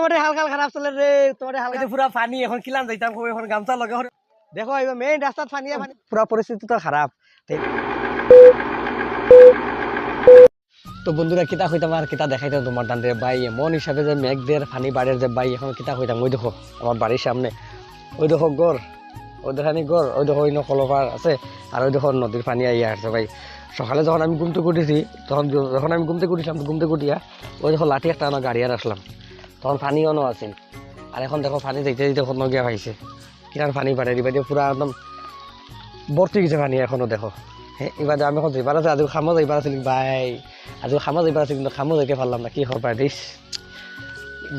তোমার হাল হাল খারাপ চলে রে তোমার হাল পুরা পানি এখন কিলান যাইতাম খুব এখন গামছা লগে। দেখো এবার মেইন রাস্তাত পানি পানি পুরা পরিস্থিতি তো খারাপ তো বন্ধুরা কিতা হইতাম আর কিতা দেখাইতাম তোমার দান ভাই এমন হিসাবে যে মেঘ দের পানি বাড়ির যে ভাই এখন কিতা হইতাম ওই দেখো আমার বাড়ির সামনে। ওই দেখো গড় ওই দেখানি গড় ওই দেখো ওই কলপার আছে আর ওই দেখো নদীর পানি আইয়া আসছে ভাই। সকালে যখন আমি ঘুমতে উঠেছি তখন যখন আমি ঘুমতে উঠেছিলাম ঘুমতে উঠিয়া ওই দেখো লাঠি একটা আমার গাড়ি আর আসলাম তখন পানি অন্য আছিল। আর এখন দেখো পানি যাইতে যাইতে কত গিয়া পাইছে কিরান পানি বাড়ে এবার দিয়ে পুরা একদম ভর্তি গেছে পানি এখনও দেখো। হ্যাঁ এবার আমি এখন যাইবার আছে আজি খামো যাইবার আছিল ভাই আজি খামো যাইবার আছে কিন্তু খামো যাইতে পারলাম না, কি খবর পাই দিস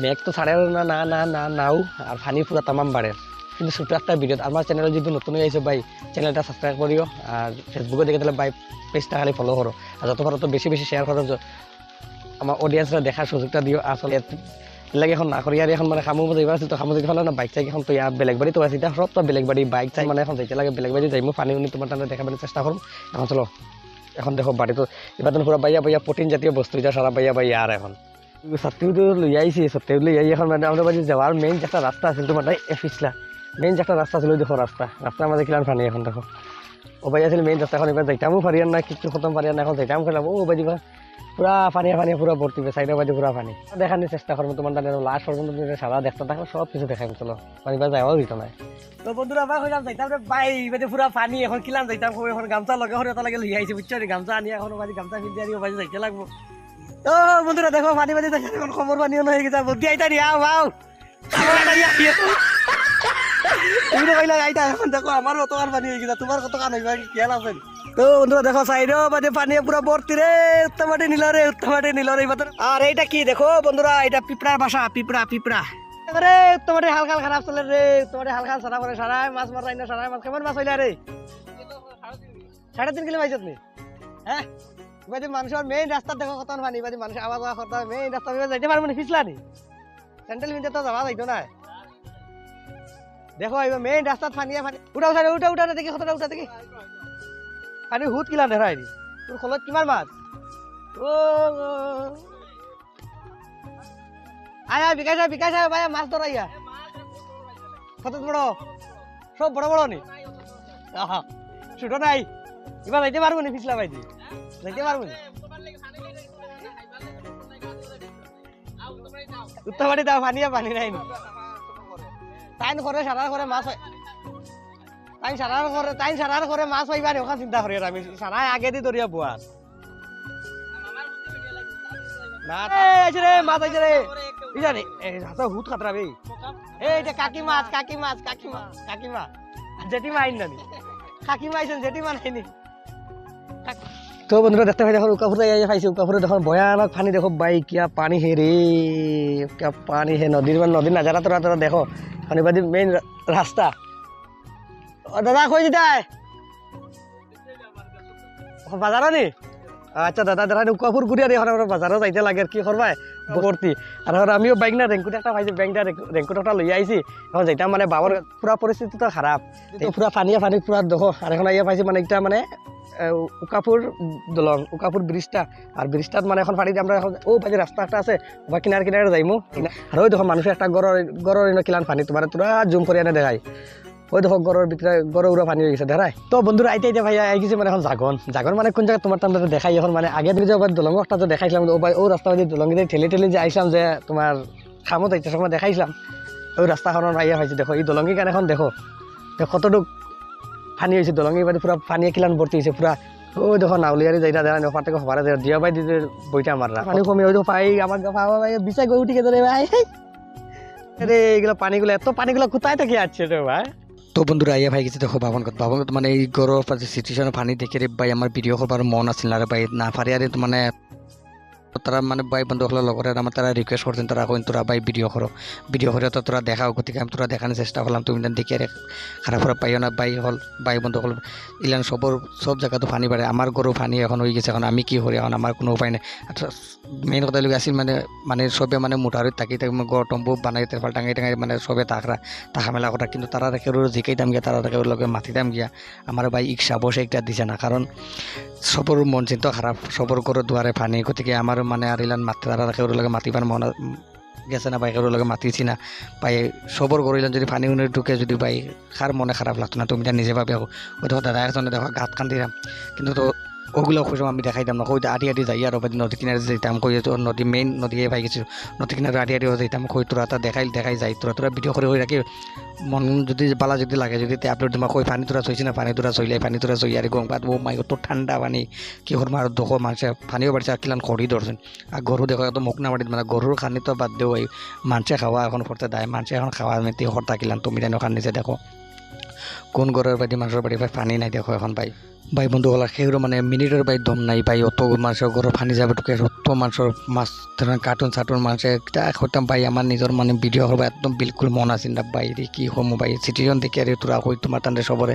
মেঘ তো ছাড়ে না না না না, নাও আর পানি পুরা তামাম বাড়ে কিন্তু ছোট একটা ভিডিও আমার চ্যানেলে যদি নতুন হয়ে ভাই চ্যানেলটা সাবস্ক্রাইব করিও আর ফেসবুকে দেখে তাহলে ভাই পেজটা খালি ফলো করো আর যত পারো তো বেশি বেশি শেয়ার করো আমার অডিয়েন্সরা দেখার সুযোগটা দিও আসলে লাগে এখন না আর এখন মানে খামো যাইবার আছে তো খামো পারলাম না বাইক চাই এখন তো ইয়ার বেলেগ বাড়ি তো আছে এটা সব তো বেলেগ বাড়ি বাইক চাই মানে এখন যাইতে লাগে, বেলেগ বাড়ি যাইমো পানি উনি তোমার টানে দেখাবার চেষ্টা করুন এখন চলো, এখন দেখো বাড়ি তো এবার তো পুরো বাইয়া বাইয়া প্রোটিন জাতীয় বস্তু এটা সারা বাইয়া বাইয়া আর এখন। সত্যিও তো লই আইছি সত্যিও লই আই এখন মানে আমাদের বাড়ি যাওয়ার মেইন যে একটা রাস্তা আছে তোমার তাই মেইন যে একটা রাস্তা ছিল দেখো রাস্তা রাস্তার মাঝে কিলাম পানি এখন দেখো। ও ভাই আছিল মেইন রাস্তা এখন এবার যাইতামও পারি আর না কিছু খতম পারি আর না, এখন যাইতাম খেলাম ও বাজি পুরা পানি পানি পুরা ভর্তি সাইডে বাজে, পুরা পানি দেখানোর চেষ্টা করব, তোমার তাদের লাস্ট পর্যন্ত সারা দেখতে থাকো, সব কিছু দেখাই চলো। মানে এবার যাওয়াও দিত না তো বন্ধুরা বা কইলাম যাইতাম রে, বাই বাজে পুরা পানি এখন কিলাম, যাইতাম এখন গামছা লগে হরে তালা গেলে আইছে, বুঝছ গামছা আনি, এখন বাজি, গামছা ফিল দিয়ে বাজি যাইতে লাগবো। তো বন্ধুরা, দেখো পানি বাজি দেখে এখন খবর পানিও হয়ে গেছে বুদ্ধি আইতা নি, আও আও। তুমি কইলা, আইতা, এখন দেখো আমার কত কান পানি হয়ে গেছে তোমার কত কান হইবা খেয়াল আছে? তো বন্ধুরা, দেখো সাইডও বাদে পানি পুরো ভর্তি রে। উত্তমাটে নিল রে উত্তমাটে নিল রে আর এইটা কি, দেখো বন্ধুরা এটা পিঁপড়ার বাসা, পিঁপড়া পিঁপড়া। রে উত্তমাটে হালকাল খারাপ চলে রে উত্তমাটে হালকাল সারা করে সারাই মাছ মারাই না সারাই মাছ, কেমন মাছ হইলা রে? সাড়ে তিন কিলো পাইছত নি হ্যাঁ? এবার মানুষের মেইন রাস্তা দেখো কত পানি এবার মানুষ আওয়াজ আওয়াজ করতে মেইন রাস্তা যাইতে পারব না পিছলা নি? স্যান্ডেল মিনতে তো যাওয়া যাইতো না। দেখো এবার মেইন রাস্তাত পানি পানি উঠা উঠা উঠা উঠা, দেখি কতটা, উঠা, দেখি। পানি হুত কিলা নেৰাই নি। তোৰ খোলত কিমান মাছ? আয়া বিকাইছা বিকাইছা ভাই মাছ ধরা ইয়া কত বড় সব বড় বড় নি। ছোট নাই। এবার যাইতে পারব নি পিছলা ভাই যাইতে পারব নি। উত্তর বাড়ি দাও পানি পানি নাই নি। তাইন করে সারা করে মাছ হয়। তাই সারার করে তাই সারার করে মাছ পাইবা ওখান চিন্তা করি আমি। সারাই আগে দি দরিয়া বুয়া না মাছ আইছে রে এটা কাকি মাছ কাকি মাছ কাকি মাছ, কাকি মা জেঠিমা আইন নানি কাকিমা আইছেন জেঠিমা নাইনি তো বন্ধুরা, দেখতে পাই দেখো উকাপুরে যাই পাইছে। উকাপুরে দেখো ভয়ানক পানি দেখো বাই কিয়া পানি হে রে কিয়া পানি হে নদীর মানে নদীর নাজারা তোরা তোরা দেখো শনিবাদী মেইন রাস্তা দাদা, কই দিতাই বাজার নি আচ্ছা দাদা দাদা উকাপুর ঘুরিয়া দিয়ে আমরা বাজারও যাইতে লাগে আর কি করবাই ভর্তি আর এখন আমিও বাইক না রেঙ্কুট একটা পাইছি ব্যাংকটা রেঙ্কুট একটা লই আইছি এখন যেটা মানে বাবার পুরা পরিস্থিতি তো খারাপ পুরা পানিয়ে পানি পুরা দেখো আর এখন আইয়া পাইছি মানে একটা মানে উকাপুর দলং উকাপুর ব্রিজটা আর ব্রিজটাত মানে এখন পানিতে আমরা এখন ও পাশে রাস্তা একটা আছে। বা কিনার কিনারে যাইমু। আর ওই দেখো মানুষের একটা গড়ের গড়ের কিলান পানি তোমার তোরা জুম করে এনে দেখাই। ওই দেখো গড়ের ভিতরে গড়ে উড়া পানি হয়ে গেছে দেখাই। তো বন্ধুরা আইতে আইতে ভাই আই গেছে মানে এখন জাগন জাগন মানে কোন জায়গায় তোমার টাইম দেখাই এখন মানে আগে দিকে যে দলং একটা যে দেখাইছিলাম ও ভাই ও রাস্তা দিয়ে দলং দিয়ে ঠেলে ঠেলে যে আইছিলাম যে তোমার খামত আইতে সময় দেখাইছিলাম ওই রাস্তাখনৰ আইয়া পাইছে দেখো এই দলঙি কাণ এখন দেখো। কতটুক পানী হৈছে দলঙি বাদে পুৰা পানীয়ে কিলান ভৰ্তি হৈছে পুৰা। ও দেখো নাউলিয়ারি যাইটা দেখা ওখান থেকে হবারে যায় দিয়া বাই দিতে বইটা মাররা পানি কমে ওই তো পাই আমার পাওয়া ভাই বিচাই গই উঠি গেছে রে ভাই। রে এগুলো পানিগুলো এত পানিগুলো কোথায় থেকে আসছে রে ভাই? তো বন্ধুরা আইয়া ভাই গেছে দেখো বাবনগত বাবনগত মানে এই গরম সিচুয়েশন পানি দেখে রে ভাই আমার ভিডিও করবার মন আছিল না রে ভাই না পারি আরে মানে তারা মানে ভাই বন্ধু হলো লগরে আমার তারা রিকোয়েস্ট করতেন তারা কইন তোরা ভাই ভিডিও করো ভিডিও করে তো তোরা দেখাও, গতিকে আমি তোরা দেখানোর চেষ্টা করলাম তুমি দেখে রে খারাপ খারাপ পাইও না ভাই হল ভাই বন্ধু হল। ইলান সবর সব জায়গাতো পানি বাড়ে আমার গরু পানি এখন হয়ে গেছে এখন, আমি কি করি এখন আমার কোনো উপায় নেই। মেইন কথা লোক আছিল মানে মানে সবে মানে মোটারিত থাকি থাকি গড় টম্বু বানাই তেরফাল টাঙাই টাঙাই মানে সবে তাকরা তাকা মেলা কথা কিন্তু তারা রেখে জিকাইতাম গিয়া তারা রেখে লগে মাতিতাম গিয়া আমার ভাই ইচ্ছা বসে একটা দিছে না। কারণ সবর মন চিন্তা খারাপ সবর করে দুয়ারে পানি গতিকে আমার মানে আর ইলান মাতি আৰু ওর লগে মাতিবাৰ মন, গেছে না বাইকের লগে মাতিছি না। পাই সবর করিলেন যদি পানি উনি ঢুকে যদি বাই খার মনে খারাপ লাগতো না, তুমি নিজে ভাবে হয়তো দাদা এজনে দেখো গাত কান্দি দিলাম কিন্তু তো ওগুলো খুশি আমি দেখাইতাম না। কই আটি আটি যাই, আর ওবাদি নদী কিনারে যাইতাম কই নদী মেইন নদী পাই গেছি নদী কিনারে আটি আটি যাইতাম কই তোরা তা দেখাই দেখাই যাই, তোরা তোরা ভিডিও করে হয়ে রাখি মন যদি, বালা যদি লাগে, যদি আপলোড তোমার কই পানি তোরা চইছি না, পানি তোরা চইলে, পানি তোরা চই আর গং পাত ও মাই তো ঠান্ডা পানি। কি করব আর দেখো মানুষে পানিও বাড়ছে, আর কিলান খড়ি ধরছেন। আর গরু দেখো, একদম মুখ না বাড়িত মানে গরুর খানি তো বাদ দেও, এই মানুষে খাওয়া এখন করতে দেয় মানুষে এখন খাওয়া মেতে হরতা কিলান, তুমি তাই ওখান নিচে দেখো। কোন ঘরের বাড়ি মানুষের বাড়ি, ভাই পানি নাই দেখো এখন, ভাই। ভাই বন্ধু হলা সেইগুলো মানে মিনিটের বাই দম নাই, ভাই। অত মানুষের ঘরে পানি যাবে ঢুকে, অত মানুষের মাছ ধরেন কার্টুন সার্টুন মানুষে হইতাম ভাই, আমার নিজের মানে ভিডিও করব একদম বিলকুল মন আছে না, ভাই, রে, কি হমো, ভাই। সিটিজন দেখে আর তোরা হই তোমার তাদের সবরে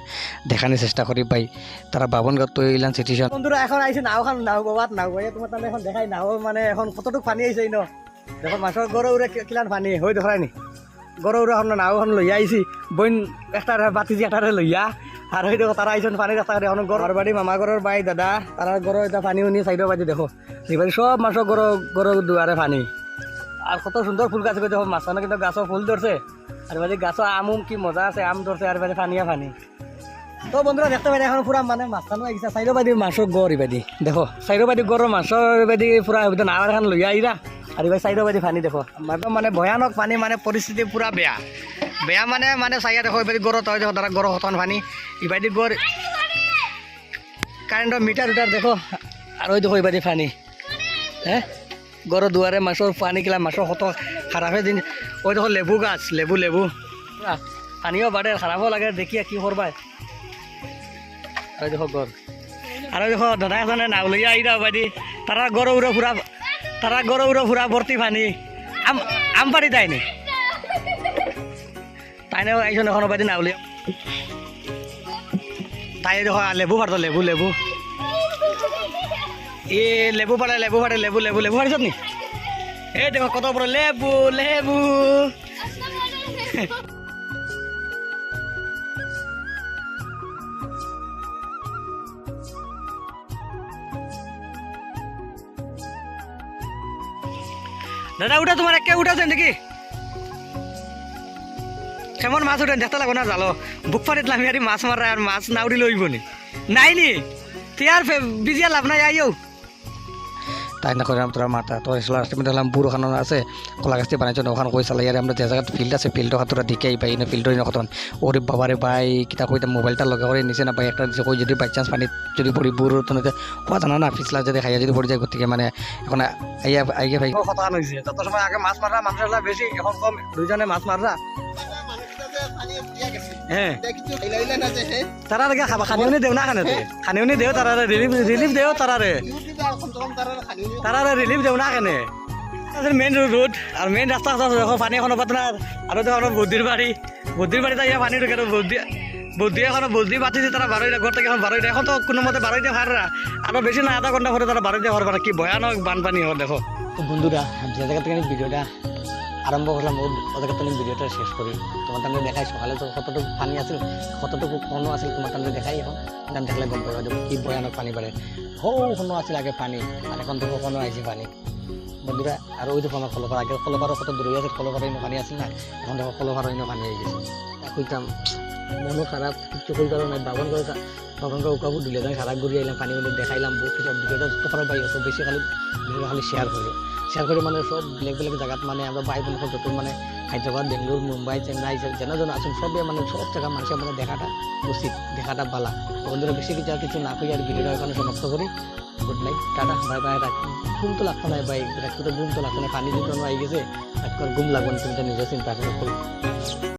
দেখানোর চেষ্টা করি, ভাই। তারা বাবন তো এইলান সিটিজন বন্ধুরা, এখন আইছে নাওখান নাও, বাবাত নাও, ভাই, তোমার তাহলে এখন দেখাই নাও মানে এখন কতটুকু পানি আইছে ন দেখো মাছৰ গরু উড়ে কিলান পানি, হৈ দেখাই নি। গরু উড়ে এখন নাওখন লইয়া আইছি বইন একটা বাতিজি এটারে লইয়া আর হৈ দেখো তারা আইছেন পানি রাস্তা এখন গরুর বাড়ি মামা ঘরের বাই, দাদা তারা গরু এটা পানি শুনি সাইডৰ বাদি দেখো। এইবারে সব মাছৰ গরু গরু দুয়ারে পানি। আর কত সুন্দর ফুল গাছ দেখো মাছখানে কিন্তু গাছৰ ফুল ধরছে আর বাদি গাছৰ আম কি মজা আছে, আম ধরছে আর বাদি পানিয়া পানি। তো বন্ধুরা, দেখতে পাই এখন পুরা মানে মাছখানো আহিছে চাইরো বাদি মাছৰ গড় ইবাদি। দেখো চাইরো বাদি গড়ৰ মাছৰ বাদি পুরা একদম নাৱাৰ এখন লৈ আহিরা আর এবার চাইরো বাদি পানি দেখো। একদম মানে ভয়ানক পানি মানে পরিস্থিতি পুরা বেয়া। বেয়া মানে মানে চাইয়া দেখো এবাদি গড়ত হয় দেখো তারা গড় হতন পানি। ইবাদি গড় কারেন্টৰ মিটাৰ উটাৰ দেখো ওই দেখো ইবাদি পানি। হ্যাঁ গড় দুয়ারে মাছৰ পানি কিলা, মাছৰ হত খারাপে দিন। ওই দেখো, লেবু গাছ, লেবু লেবু। পানিও বাড়ে খারাপও লাগে দেখিয়া কি করবা আৰু দেখো গড়। আৰু দেখো দাদা এজনে নাও লৈ আহিরা বাদি। তারা গড় উড়ে ফুৰা তারা উড়ে ফুৰা ভর্তি পানি। আম আম পাৰি তাইনি তাইনে আইসন এখন বাদি নাও লৈ তাই দেখো লেবু ফাটো লেবু লেবু। এ, লেবু ফাটে লেবু ফাটে লেবু লেবু লেবু ফাটিছত নি? এই দেখো কত বড় লেবু লেবু। দাদা, উঠা তোমার একে উঠাছেন নাকি কেমন মাছ উঠেন দেখতে লাগো না জালো। বুক পানিত লামি আর মাছ মারা আর মাছ না উঠি লইব নি? নাই নি তিয়ার বিজিয়া লাভ নাই আইও তাই না করে তোরা মাতা তো হলাম বুড়ো খানো আছে কলা গাছটি বানাইছো ওখানে কই চালাই আর আমরা যে জায়গায় ফিল্ড আছে ফিল্ডৰ তোরা দিকেই পাই না ফিল্ডৰ নকতন ওরে বাবারে ভাই কিতা কইতা মোবাইলটা লগা করে নিচে না ভাই একটা দিছে কই যদি বাই চান্স পানিত যদি পড়ি বুড়ো তো কোয়া জানা না ফিসলা যদি খাইয়া যদি পড়ে যায় গতিকে মানে এখন আইয়া আইয়া ভাই খতান হয়েছে যত সময় আগে মাছ মারা মানুষের বেশি এখন কম দুইজনে মাছ মাররা হ্যাঁ তারা আগে খাবা খানিউনি দেও না খানে খানিউনি দেও তারা রিলিফ রিলিফ দেও তারা রে তারা রিলিফ দেও না কেনে মেইন রোড আর মেইন রাস্তা দেখো পানি এখনও পাত না আর দেখো বুদ্ধির বাড়ি বুদ্ধির বাড়িতে ইয়া পানি ঢুকে বুদ্ধি বুদ্ধি এখন বুদ্ধি পাতিছে তারা বারোইটা ঘর থেকে এখন বারোইটা এখন তো কোনো মতে বারোইটা ভাড়া। আরও বেশি না আধা ঘণ্টা পরে তারা বারোইটা ভাড়া। মানে কি ভয়ানক বানপানি হয় দেখো বন্ধুরা জায়গা থেকে ভিডিওটা আরম্ভ করলাম ও ওদের তুমি ভিডিওটা শেষ করি। তোমার তাহলে দেখাই সকালে তো কতটুকু পানি আছিল, কতটুকু কোনো আছিল তোমার তাহলে দেখাই এখন। গান দেখলে গম পাবা কি ভয়ানক পানি বাড়ে হো কোনো আছিল আগে পানি আর এখন দেখো কোনো আইছে পানি বন্ধুরা আর ওই দেখো আমার কলপার আগে কলপারও কত দূরে আছে কলপারে ইনো পানি আছিল না? এখন দেখো কলপারও ইনো পানি হয়ে গেছে। কইতাম মনও খারাপ কিছু কই কারণ নাই বাবন করে বাবন করে উকাবু দিলে খারাপ ঘুরিয়ে আইলাম পানি মধ্যে দেখাইলাম ভিডিওটা যত খারাপ পাই বেশি খালি খালি শেয়ার করি শেয়ার কৰি মানে সব বেলেগ বেলেগ জায়গা মানে আমরা ভাই বোন যত মানে হায়দ্রাবাদ বেঙ্গলোর মুম্বাই, চেন্নাই যেন যেন আছেন সবে মানে সব জায়গা মানুষের মানে দেখাটা উচিত, দেখাটা বালা। বন্ধুরা বেশি কিছু আর কিছু না করি আর ভিডিওটা এখানে সমাপ্ত করি। Good night tata, bye bye রাখ ঘুম তো লাগতো না বাইক রাখতে তো ঘুম তো লাগতো না পানি দুটো আই গেছে এক ঘুম লাগবে তুমি তো নিজে চিন্তা করে